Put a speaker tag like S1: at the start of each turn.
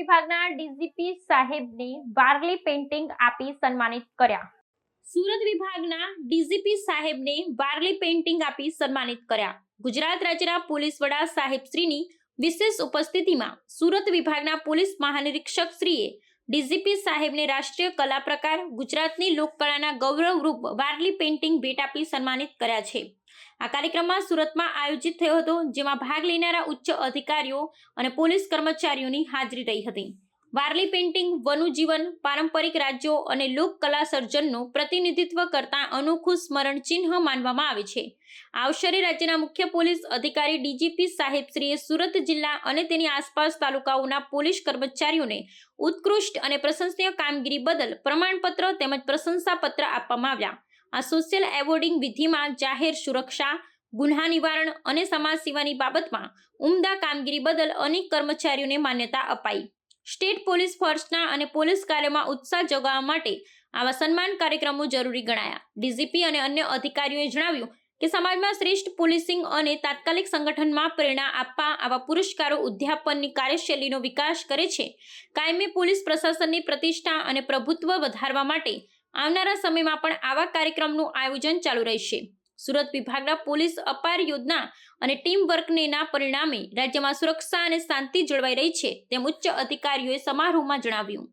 S1: વિભાગના ડીજીપી સાહેબને વારલી પેઇન્ટિંગ આપી સન્માનિત કર્યા. સુરત વિભાગના ડીજીપી સાહેબને વારલી પેઇન્ટિંગ આપી સન્માનિત કર્યા. ગુજરાત રાજ્યના પોલીસ વડા સાહેબશ્રીની વિશેષ ઉપસ્થિતિમાં સુરત વિભાગના પોલીસ મહાનિરીક્ષક શ્રીએ ડીજીપી સાહેબને રાષ્ટ્રીય કલા પ્રકાર, ગુજરાતની લોકકળાના ગૌરવરૂપ વારલી પેઇન્ટિંગ ભેટ આપી સન્માનિત કર્યા છે. આ કાર્યક્રમમાં સુરતમાં આયોજિત થયો હતો, જેમાં ભાગ લેનારા ઉચ્ચ અધિકારીઓ અને પોલીસ કર્મચારીઓની હાજરી રહી હતી. વારલી પેઇન્ટિંગ, વનુજીવન, પારંપરિક રાજ્યો અને લોક કલા સર્જનનું પ્રતિનિધિત્વ કરતા અનોખું સ્મરણ ચિહ્ન માનવામાં આવે છે. આ અવસરે રાજ્યના મુખ્ય પોલીસ અધિકારી ડીજીપી સાહેબશ્રીએ સુરત જિલ્લા અને તેની આસપાસ તાલુકાઓના પોલીસ કર્મચારીઓને ઉત્કૃષ્ટ અને પ્રશંસનીય કામગીરી બદલ પ્રમાણપત્ર તેમજ પ્રશંસાપત્ર આપવામાં આવ્યા. આ સોશિયલ એવોર્ડિંગ વિધિમાં જાહેર સુરક્ષા, ગુન્હા નિવારણ અને સમાજ સેવાની બાબતમાં ઉમદા કામગીરી બદલ અનેક કર્મચારીઓને માન્યતા અપાઈ. સ્ટેટ પોલીસ ફોર્સના અને પોલીસ કાર્યમાં ઉત્સાહ જગાવવા માટે આવા સન્માન કાર્યક્રમો જરૂરી ગણાયા. ડીજીપી અને અન્ય અધિકારીઓએ જણાવ્યું કે સમાજમાં શ્રેષ્ઠ પોલીસિંગ અને તાત્કાલિક સંગઠનમાં પ્રેરણા આપવા આવા પુરસ્કારો ઉદ્યાપનની કાર્યશૈલીનો વિકાસ કરે છે. કાયમી પોલીસ પ્રશાસનની પ્રતિષ્ઠા અને પ્રભુત્વ વધારવા માટે આવનારા સમયમાં પણ આવા કાર્યક્રમનું આયોજન ચાલુ રહેશે. સુરત વિભાગના પોલીસ અપાર યોજના અને ટીમ વર્કનેના પરિણામે રાજ્યમાં સુરક્ષા અને શાંતિ જળવાઈ રહી છે, તેમ ઉચ્ચ અધિકારીઓએ સમારોહમાં જણાવ્યું.